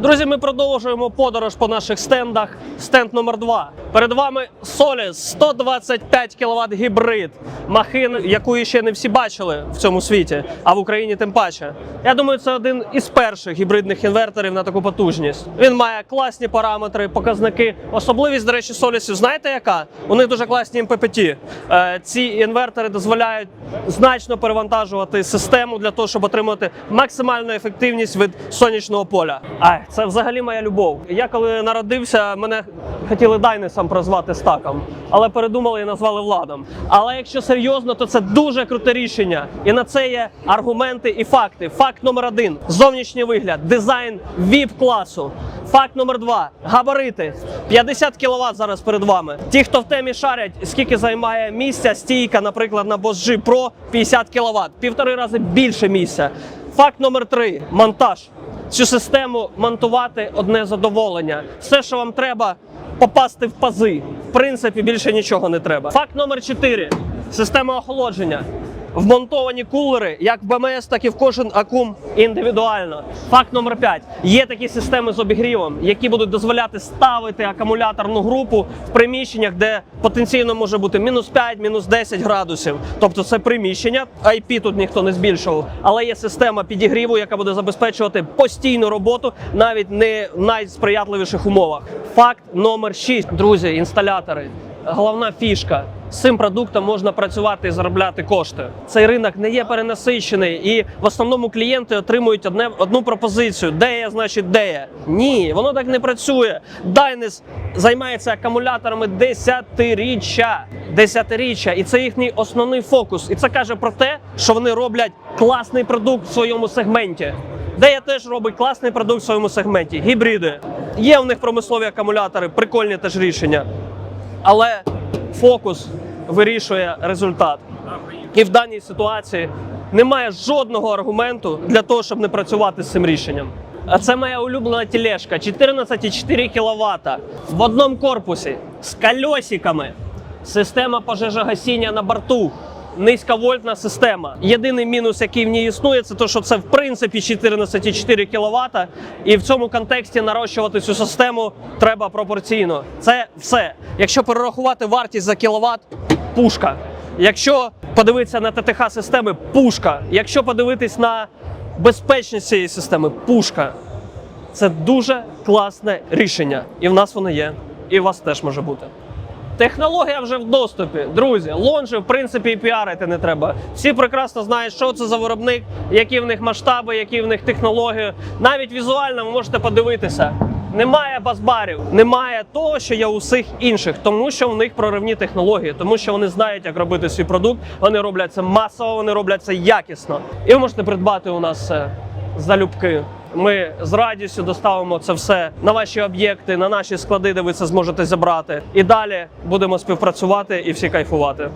Друзі, ми продовжуємо подорож по наших стендах. Стенд номер 2 Перед вами Solis 125 кВт гібрид. Махин, яку ще не всі бачили в цьому світі, а в Україні тим паче. Я думаю, це один із перших гібридних інверторів на таку потужність. Він має класні параметри, показники. Особливість, до речі, Солісів, знаєте яка? У них дуже класні МППТ. Е, Ці інвертори дозволяють значно перевантажувати систему для того, щоб отримати максимальну ефективність від сонячного поля. Це взагалі моя любов. Я коли народився, мене хотіли Дайнесом прозвати стаком, але передумали і назвали владом. Але якщо серйозно, то це дуже круте рішення. І на це є аргументи і факти. Факт номер один: зовнішній вигляд, дизайн vip класу. Факт номер два габарити. 50 кВт зараз перед вами. Ті, хто в темі шарять, скільки займає місця, стійка, наприклад, на Boss G Pro 50 кВт, півтори рази більше місця. Факт номер три монтаж. Цю систему монтувати одне задоволення. Все, що вам треба, попасти в пази. В принципі, більше нічого не треба. Факт номер 4 система охолодження. Вмонтовані кулери як в БМС, так і в кожен акум індивідуально. Факт номер 5. Є такі системи з обігрівом, які будуть дозволяти ставити акумуляторну групу в приміщеннях, де потенційно може бути мінус 5, мінус 10 градусів. Тобто це приміщення. IP тут ніхто не збільшував, але є система підігріву, яка буде забезпечувати постійну роботу навіть не в найсприятливіших умовах. Факт номер 6. Друзі, інсталятори головна фішка. З цим продуктом можна працювати і заробляти кошти. Цей ринок не є перенасичений, і в основному клієнти отримують одне одну пропозицію: де я, значить, де я. Ні, воно так не працює. Дайнес займається акумуляторами десятиріччя. Десятиріччя, і це їхній основний фокус. І це каже про те, що вони роблять класний продукт в своєму сегменті. Дея теж робить класний продукт в своєму сегменті. Гібриди. Є в них промислові акумулятори, прикольні теж рішення але фокус вирішує результат. І в даній ситуації немає жодного аргументу для того, щоб не працювати з цим рішенням. А це моя улюблена тележка 14,4 кВт в одному корпусі з кольосиками. Система пожежогасіння на борту. Низьковольтна система. Єдиний мінус, який в ній існує, це те, що це в принципі 14,4 кВт, і в цьому контексті нарощувати цю систему треба пропорційно. Це все. Якщо перерахувати вартість за кіловат, пушка. Якщо подивитися на ТТХ системи, пушка. Якщо подивитись на безпечність цієї системи, пушка. Це дуже класне рішення. І в нас воно є, і у вас теж може бути. Технологія вже в доступі. Друзі, лонжі, в принципі, і піарити не треба. Всі прекрасно знають, що це за виробник, які в них масштаби, які в них технології. Навіть візуально ви можете подивитися. Немає базбарів, немає того, що є у всіх інших, тому що в них проривні технології, тому що вони знають, як робити свій продукт. Вони роблять це масово, вони роблять це якісно. І ви можете придбати у нас залюбки. Ми з радістю доставимо це все на ваші об'єкти, на наші склади, де ви це зможете забрати. І далі будемо співпрацювати і всі кайфувати.